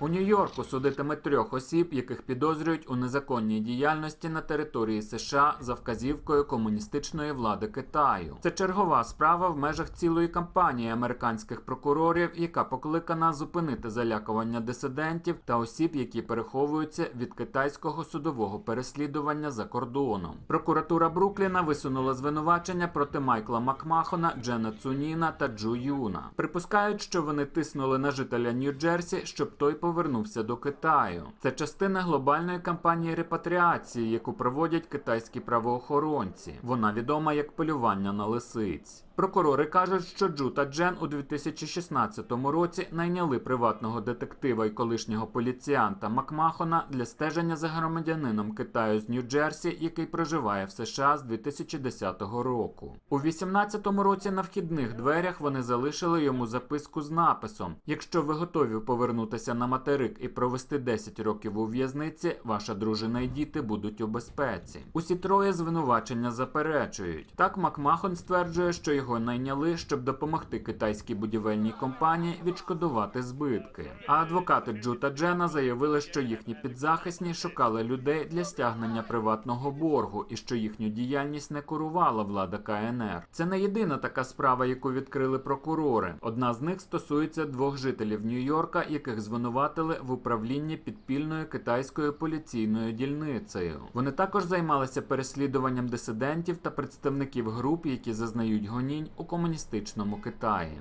У Нью-Йорку судитимуть трьох осіб, яких підозрюють у незаконній діяльності на території США за вказівкою комуністичної влади Китаю. Це чергова справа в межах цілої кампанії американських прокурорів, яка покликана зупинити залякування дисидентів та осіб, які переховуються від китайського судового переслідування за кордоном. Прокуратура Брукліна висунула звинувачення проти Майкла Макмахона, Джена Цуніна та Джу Юна. Припускають, що вони тиснули на жителя Нью-Джерсі, щоб той повернувся до Китаю. Це частина глобальної кампанії репатріації, яку проводять китайські правоохоронці. Вона відома як полювання на лисиць. Прокурори кажуть, що Джу та Джен у 2016 році найняли приватного детектива і колишнього поліціянта Макмахона для стеження за громадянином Китаю з Нью-Джерсі, який проживає в США з 2010 року. У 2018 році на вхідних дверях вони залишили йому записку з написом: Якщо ви готові повернутися на материк і провести 10 років у в'язниці, ваша дружина і діти будуть у безпеці. Усі троє звинувачення заперечують. Так Макмахон стверджує, що його найняли, щоб допомогти китайській будівельній компанії відшкодувати збитки. А адвокати Джу та Джена заявили, що їхні підзахисні шукали людей для стягнення приватного боргу і що їхню діяльність не курувала влада КНР. Це не єдина така справа, яку відкрили прокурори. Одна з них стосується двох жителів Нью-Йорка, яких звинуватили в управлінні підпільною китайською поліційною дільницею. Вони також займалися переслідуванням дисидентів та представників груп, які зазнають гонінь у комуністичному Китаї.